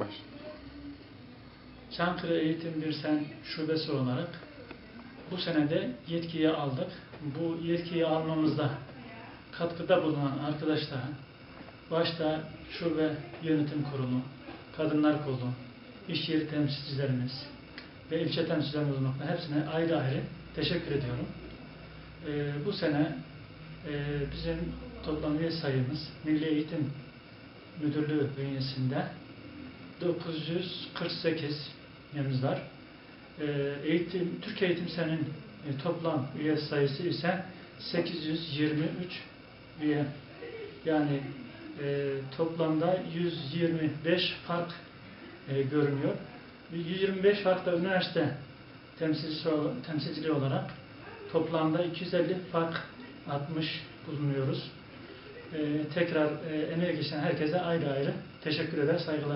Baş. Çankırı Eğitim Birsen Şubesi olarak bu senede yetkiyi aldık. Bu yetkiyi almamızda katkıda bulunan arkadaşlara, başta şube yönetim kurulu, kadınlar kolu, iş yeri temsilcilerimiz ve ilçe temsilcilerimiz olmakla hepsine ayrı ayrı teşekkür ediyorum. Ee, bu sene e, bizim toplam üye sayımız Milli Eğitim Müdürlüğü bünyesinde 948 üyemiz var. Ee, eğitim, Türk Eğitim Sen'in e, toplam üye sayısı ise 823 üye. Yani e, toplamda 125 fark e, görünüyor. 125 farklı üniversite temsilcisi, temsilciliği olarak toplamda 250 fark atmış bulunuyoruz. E, tekrar e, emeği geçen herkese ayrı ayrı teşekkür eder, saygılar